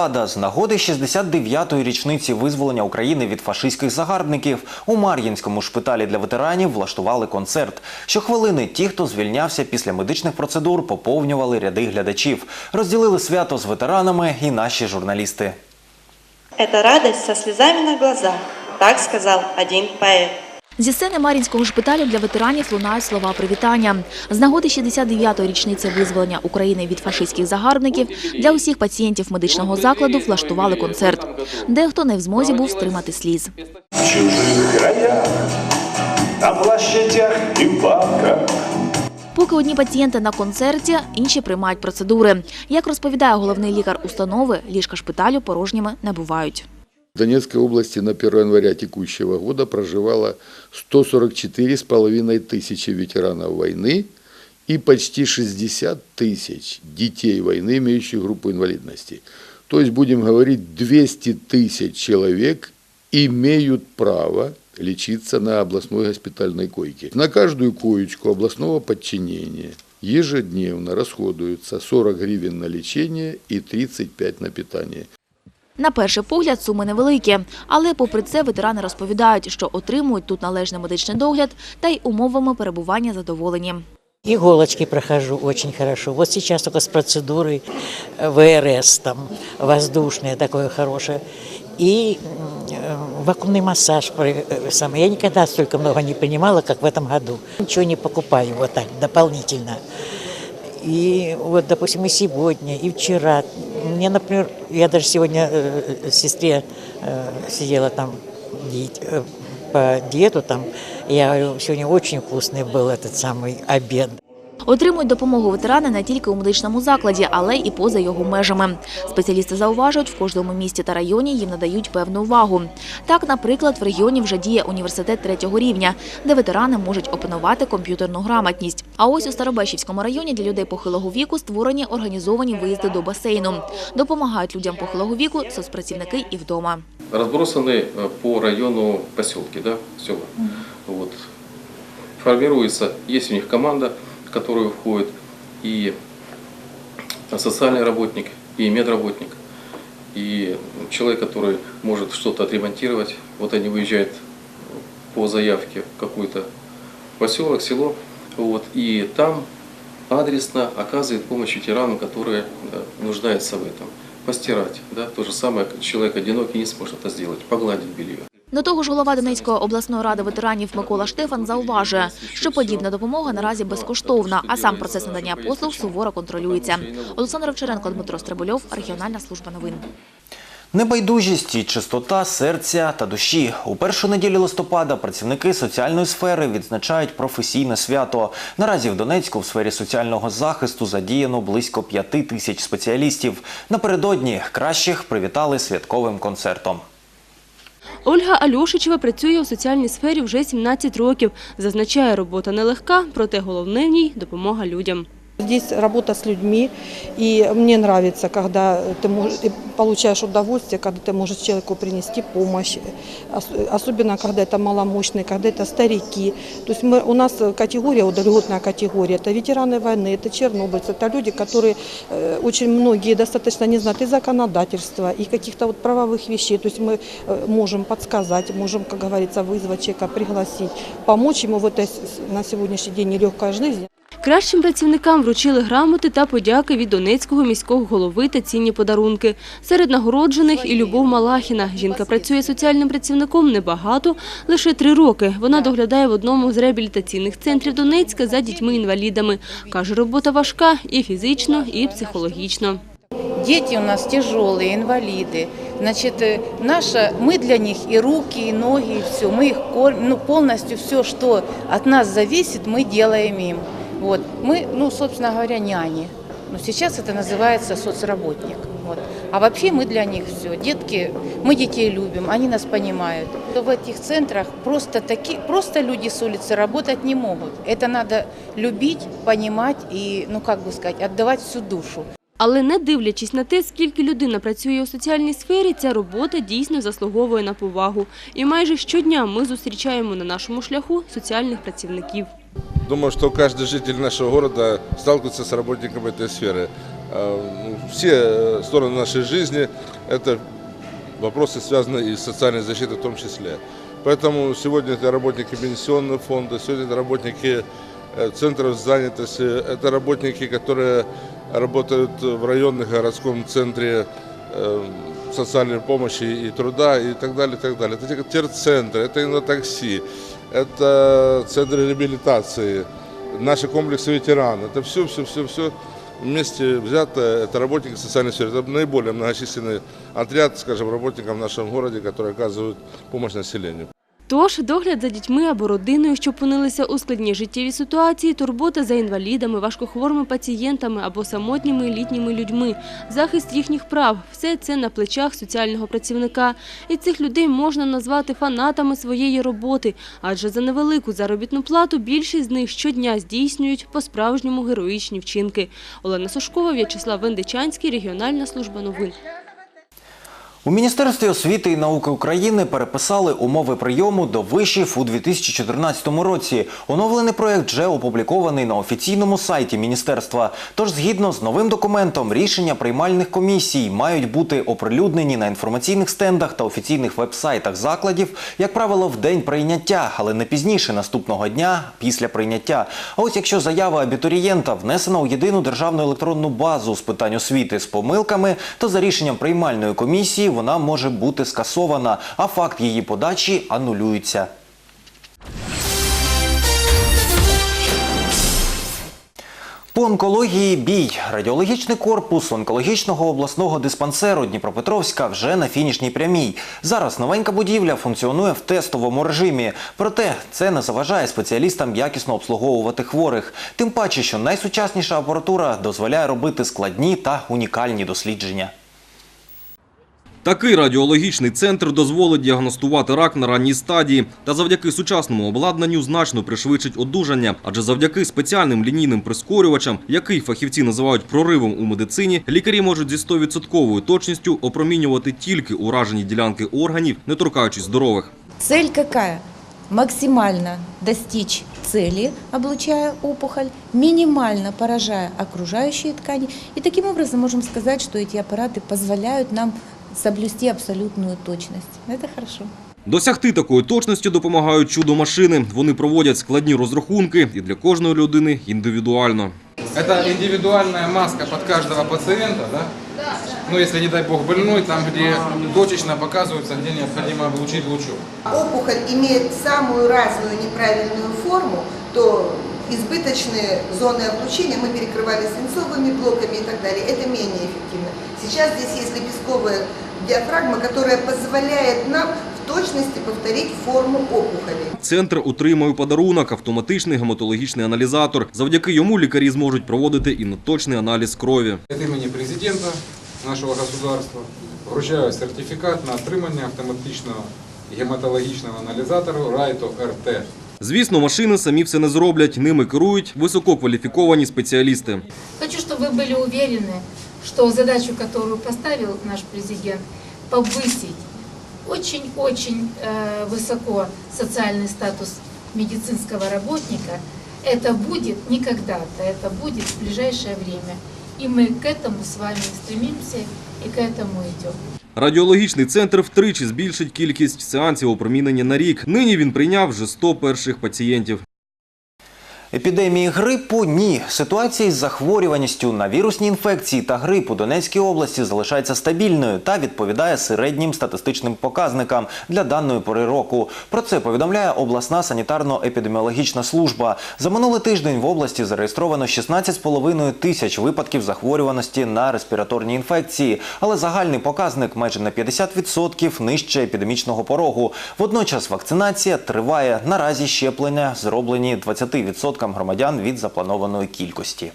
Рада з нагоди 69-ї річниці визволення України від фашистських загарбників у Мар'їнському шпиталі для ветеранів влаштували концерт. Щохвилини ті, хто звільнявся після медичних процедур, поповнювали ряди глядачів. Розділили свято з ветеранами і наші журналісти. Это радость со слезами на глазах, так сказал один поэт. Зі сцени Мар'їнського шпиталю для ветеранів лунають слова привітання. З нагоди 69-ї річниці визволення України від фашистських загарбників для усіх пацієнтів медичного закладу влаштували концерт. Дехто не в змозі був стримати сліз. чужих краях, на площадях і парках. Поки одні пацієнти на концерті, інші приймають процедури. Як розповідає головний лікар установи, ліжка шпиталю порожніми не бувають. В Донецкой области на 1 января текущего года проживало 144,5 тысячи ветеранов войны и почти 60 тысяч детей войны, имеющих группу инвалидности. То есть, будем говорить, 200 тысяч человек имеют право лечиться на областной госпитальной койке. На каждую коечку областного подчинения ежедневно расходуется 40 гривен на лечение и 35 на питание. На перший погляд суми невеликі, але попри це ветерани розповідають, що отримують тут належний медичний догляд та й умовами перебування задоволені. Иголочки прохожу очень хорошо. Вот сейчас только с процедурой э, ВРС, там, воздушное такое хорошее. И э, вакуумный массаж. про- э, самое. Я никогда столько много не принимала, как в этом году. Ничего не покупаю вот так дополнительно. И вот, допустим, и сегодня, и вчера. Мне, например, я даже сегодня э, сестре э, сидела там диет- э, по диету там. Я говорю, сегодня очень вкусный был этот самый обед. Отримують допомогу ветерани не тільки у медичному закладі, але і поза його межами. Спеціалісти зауважують, в кожному місті та районі їм надають певну увагу. Так, наприклад, в регіоні вже діє університет третього рівня, де ветерани можуть опанувати комп'ютерну грамотність. А ось у Старобещівському районі для людей похилого віку створені організовані виїзди до басейну. Допомагають людям похилого віку соцпрацівники і вдома. разбросаны э, по району поселки, да, села. Вот. Формируется, у них команда, которую входит и социальный работник, и медработник, и человек, который может что-то отремонтировать. Вот они выезжают по заявке в какой-то поселок, село, вот, и там адресно оказывает помощь ветерану, который да, нуждается в этом. Постирать, да, то же самое, человек одинокий не сможет это сделать, погладить белье. До того ж, голова Донецької обласної ради ветеранів Микола Штефан зауважує, що подібна допомога наразі безкоштовна, а сам процес надання послуг суворо контролюється. Олександр Овчаренко, Дмитро Стрибульов, регіональна служба новин. Небайдужість і чистота серця та душі. У першу неділю листопада працівники соціальної сфери відзначають професійне свято. Наразі в Донецьку в сфері соціального захисту задіяно близько п'яти тисяч спеціалістів. Напередодні кращих привітали святковим концертом. Ольга Альошичева працює у соціальній сфері вже 17 років. Зазначає, робота нелегка, проте головне в ній – допомога людям. Здесь работа с людьми, и мне нравится, когда ты можешь, ты получаешь удовольствие, когда ты можешь человеку принести помощь, Ос- особенно когда это маломощные, когда это старики. То есть мы, у нас категория, вот льготная категория, это ветераны войны, это чернобыльцы, это люди, которые э, очень многие достаточно не знают и законодательства, и каких-то вот правовых вещей. То есть мы э, можем подсказать, можем, как говорится, вызвать человека, пригласить, помочь ему в этой с- на сегодняшний день нелегкой жизни. Кращим працівникам вручили грамоти та подяки від Донецького міського голови та цінні подарунки. Серед нагороджених і Любов Малахіна. Жінка працює соціальним працівником небагато, лише три роки. Вона доглядає в одному з реабілітаційних центрів Донецька за дітьми-інвалідами. Каже, робота важка і фізично, і психологічно. Дети у нас тяжелые, инвалиды. Значит, э, наша, мы для них и руки, и ноги, и все. Мы их кормим, ну, полностью все, что от нас зависит, мы делаем им. Вот. Мы, ну, собственно говоря, няни. Но сейчас это называется соцработник. Вот. А вообще мы для них все. Детки, мы детей любим, они нас понимают. В этих центрах просто, таки, просто люди с улицы работать не могут. Это надо любить, понимать и, ну как бы сказать, отдавать всю душу. Але не дивлячись на те, скільки людина працює у соціальній сфері, ця робота дійсно заслуговує на повагу. І майже щодня ми зустрічаємо на нашому шляху соціальних працівників. Думаю, что каждый житель нашего города сталкивается с работником этой сферы. э, ну, все э, стороны нашей жизни, это вопросы, связанные и с социальной защитой в том числе. Поэтому сегодня это работники пенсионного фонда, сегодня это работники э, центров занятости, это работники, которые работают в районных городском центре э, социальной помощи и труда и так далее, и так далее. Это терцентры, это инотакси, это центры реабилитации, наши комплексы ветеран. Это все, все, все, все вместе взято. Это работники социальной сферы. Это наиболее многочисленный отряд, скажем, работников в нашем городе, которые оказывают помощь населению. Тож догляд за дітьми або родиною, що опинилися у складній життєвій ситуації, турбота за інвалідами, важкохворими пацієнтами або самотніми літніми людьми, захист їхніх прав – все це на плечах соціального працівника. І цих людей можна назвати фанатами своєї роботи, адже за невелику заробітну плату більшість з них щодня здійснюють по-справжньому героїчні вчинки. Олена Сушкова, В'ячеслав Вендичанський, регіональна служба новин. У Міністерстві освіти і науки України переписали умови прийому до вишів у 2014 році. Оновлений проєкт вже опублікований на офіційному сайті міністерства. Тож, згідно з новим документом, рішення приймальних комісій мають бути оприлюднені на інформаційних стендах та офіційних веб-сайтах закладів, як правило, в день прийняття, але не пізніше наступного дня після прийняття. А ось якщо заява абітурієнта внесена у єдину державну електронну базу з питань освіти з помилками, то за рішенням приймальної комісії вона може бути скасована, а факт її подачі анулюється. По онкології бій. Радіологічний корпус онкологічного обласного диспансеру Дніпропетровська вже на фінішній прямій. Зараз новенька будівля функціонує в тестовому режимі. Проте це не заважає спеціалістам якісно обслуговувати хворих. Тим паче, що найсучасніша апаратура дозволяє робити складні та унікальні дослідження. Такий радіологічний центр дозволить діагностувати рак на ранній стадії та завдяки сучасному обладнанню значно пришвидшить одужання. Адже завдяки спеціальним лінійним прискорювачам, який фахівці називають проривом у медицині, лікарі можуть зі 100% точністю опромінювати тільки уражені ділянки органів, не торкаючись здорових. Цель какая? Максимально достичь цели, облучая опухоль, минимально поражая окружающие ткани. И таким образом можем сказать, что эти аппараты позволяют нам соблюсти абсолютную точность. Это хорошо. Досягти такої точності допомагають чудо-машини. Вони проводять складні розрахунки і для кожної людини індивідуально. Это индивидуальная маска под каждого пациента, да? Ну, если, не дай бог, больной, там, где точечно показывается, где необходимо облучить лучом. опухоль имеет самую разную неправильную форму, то избыточные зоны облучения мы перекрывали свинцовыми блоками и так далее. Это менее эффективно. Сейчас здесь есть лепестковая диафрагма, которая позволяет нам в точности повторить форму опухоли. Центр отримає у подарунок автоматичний гематологічний аналізатор. Завдяки йому лікарі зможуть проводити і неточний аналіз крові. От имени президента нашего государства вручаю сертификат на отримання автоматичного гематологічного аналізатору Райто РТ. Звісно, машини самі все не зроблять. Ними керують висококваліфіковані спеціалісти. Хочу, чтобы вы были уверены, что задачу, которую поставил наш президент, повысить очень-очень э, высоко социальный статус медицинского работника, это будет не когда-то, это будет в ближайшее время. И мы к этому с вами стремимся и к этому идем. Радіологічний центр втричі збільшить кількість сеансів опромінення на рік. Нині він прийняв вже 100 перших пацієнтів. Епідемії грипу ні. Ситуація із захворюваністю на вірусні інфекції та грип у Донецькій області залишається стабільною та відповідає середнім статистичним показникам для даної пори року. Про це повідомляє обласна санітарно-епідеміологічна служба. За минулий тиждень в області зареєстровано 16,5 тисяч випадків захворюваності на респіраторні інфекції, але загальний показник майже на 50% нижче епідемічного порогу. Водночас вакцинація триває. Наразі щеплення зроблені 20% громадян від запланованої кількості.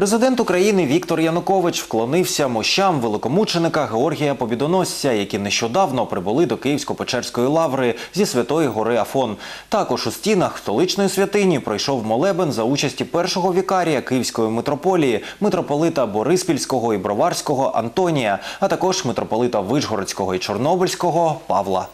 Президент України Віктор Янукович вклонився мощам великомученика Георгія Побідоносця, які нещодавно прибули до Київсько-Печерської лаври зі Святої гори Афон. Також у стінах столичної святині пройшов молебен за участі першого вікарія Київської митрополії, митрополита Бориспільського і Броварського Антонія, а також митрополита Вишгородського і Чорнобильського Павла.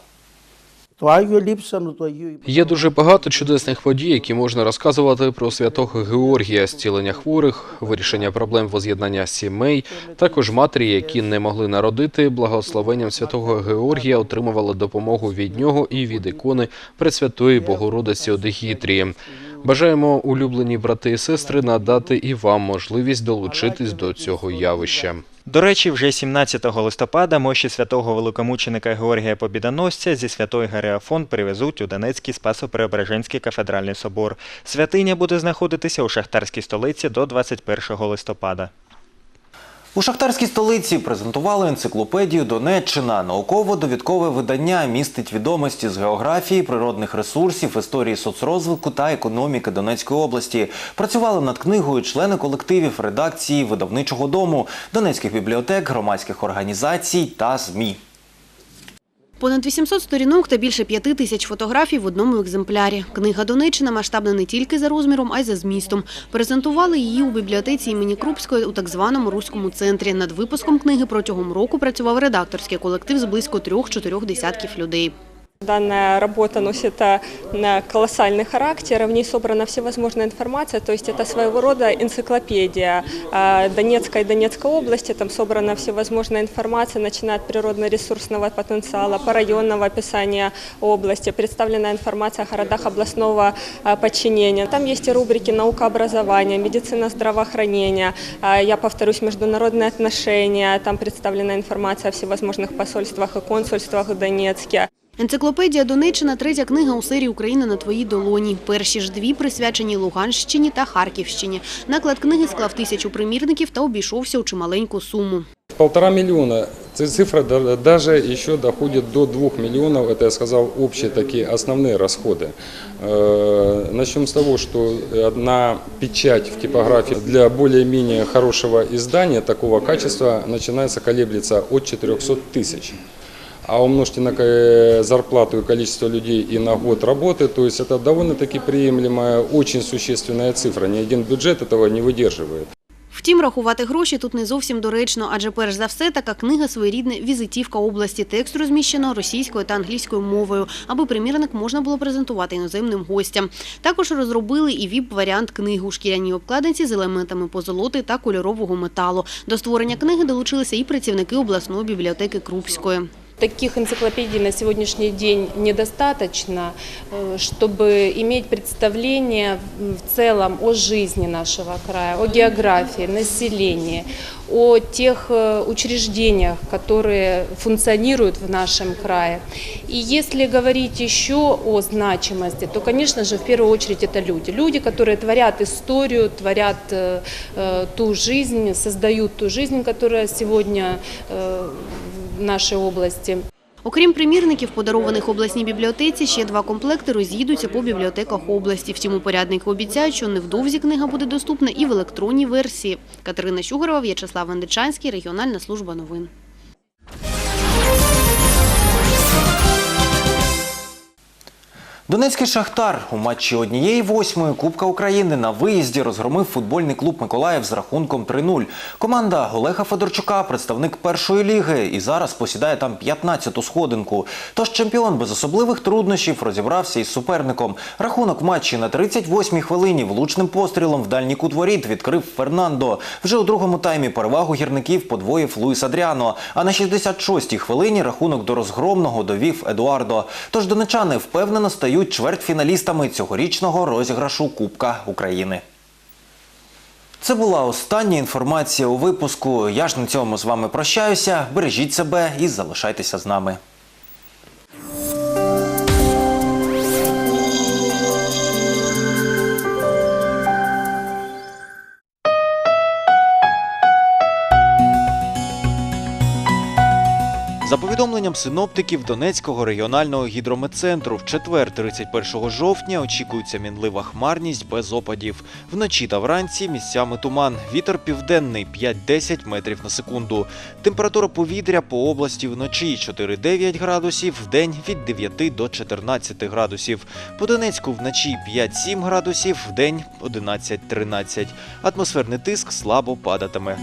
Ліпсану, твою. Є дуже багато чудесних подій, які можна розказувати про святого Георгія, зцілення хворих, вирішення проблем воз'єднання сімей. Також матері, які не могли народити, благословенням святого Георгія отримували допомогу від нього і від ікони Пресвятої Богородиці Одегітрії. Бажаємо, улюблені брати і сестри, надати і вам можливість долучитись до цього явища. До речі, вже 17 листопада мощі святого великомученика Георгія Побідоносця зі Святої Гареафон привезуть у Донецький Спасо-Преображенський кафедральний собор. Святиня буде знаходитися у шахтарській столиці до 21 листопада. У шахтарській столиці презентували енциклопедію Донеччина. Науково-довідкове видання містить відомості з географії, природних ресурсів, історії соцрозвитку та економіки Донецької області. Працювали над книгою члени колективів редакції видавничого дому, донецьких бібліотек, громадських організацій та ЗМІ. Понад 800 сторінок та більше п'яти тисяч фотографій в одному екземплярі. Книга Донеччина масштабна не тільки за розміром, а й за змістом. Презентували її у бібліотеці імені Крупської у так званому руському центрі. Над випуском книги протягом року працював редакторський колектив з близько трьох-чотирьох десятків людей. Данная работа носит э, колоссальный характер, в ней собрана всевозможная информация, то есть это своего рода энциклопедия э, Донецкой и Донецкой области, там собрана всевозможная информация, начиная от природно-ресурсного потенциала, по районного описания области, представлена информация о городах областного э, подчинения. Там есть и рубрики наука образования, медицина здравоохранения, я повторюсь, международные отношения, там представлена информация о всевозможных посольствах и консульствах в Донецке. Енциклопедія Донеччина – третя книга у серії «Україна на твоїй долоні». Перші ж дві присвячені Луганщині та Харківщині. Наклад книги склав тисячу примірників та обійшовся у чималеньку суму. Полтора миллиона. Эта цифра да- даже еще доходит до двух миллионов. Это я сказал общие такие основные расходы. Э, Начнем с того, что одна печать в типографии для более-менее хорошего издания такого качества начинается колеблется от 400 тысяч. А умножьте на э, зарплату и количество людей и на год работы, то есть это довольно-таки приемлемая, очень существенная цифра. Ни один бюджет этого не выдерживает. Втім, рахувати гроші тут не зовсім доречно, адже перш за все така книга своєрідна візитівка області. Текст розміщено російською та англійською мовою, аби примірник можна було презентувати іноземним гостям. Також розробили і віп-варіант книги у шкіряній обкладинці з елементами позолоти та кольорового металу. До створення книги долучилися і працівники обласної бібліотеки Крупської. Таких энциклопедий на сегодняшний день недостаточно, э, чтобы иметь представление в целом о жизни нашего края, о географии, населении, о тех э, учреждениях, которые функционируют в нашем крае. И если говорить еще о значимости, то, конечно же, в первую очередь это люди. Люди, которые творят историю, творят э, э, ту жизнь, создают ту жизнь, которая сегодня э, в нашій області. Окрім примірників, подарованих обласній бібліотеці, ще два комплекти роз'їдуться по бібліотеках області. Втім, упорядники обіцяють, що невдовзі книга буде доступна і в електронній версії. Катерина Щугарова, В'ячеслав Вендичанський, регіональна служба новин. Донецький шахтар у матчі однієї восьмої Кубка України на виїзді розгромив футбольний клуб Миколаїв з рахунком 3-0. Команда Олега Федорчука, представник першої ліги, і зараз посідає там 15-ту сходинку. Тож чемпіон без особливих труднощів розібрався із суперником. Рахунок матчі на 38-й хвилині влучним пострілом в дальній кут воріт відкрив Фернандо. Вже у другому таймі перевагу гірників подвоїв Луїс Адріано. А на 66-й хвилині рахунок до розгромного довів Едуардо. Тож донечани впевнено стають чвертьфіналістами цьогорічного розіграшу Кубка України. Це була остання інформація у випуску. Я ж на цьому з вами прощаюся. Бережіть себе і залишайтеся з нами. Синоптиків Донецького регіонального гідрометцентру, в четвер, 31 жовтня, очікується мінлива хмарність без опадів. Вночі та вранці місцями туман. Вітер південний 5-10 метрів на секунду. Температура повітря по області вночі 4-9 градусів, вдень від 9 до 14 градусів. По Донецьку вночі 5-7 градусів, вдень 11-13. Атмосферний тиск слабо падатиме.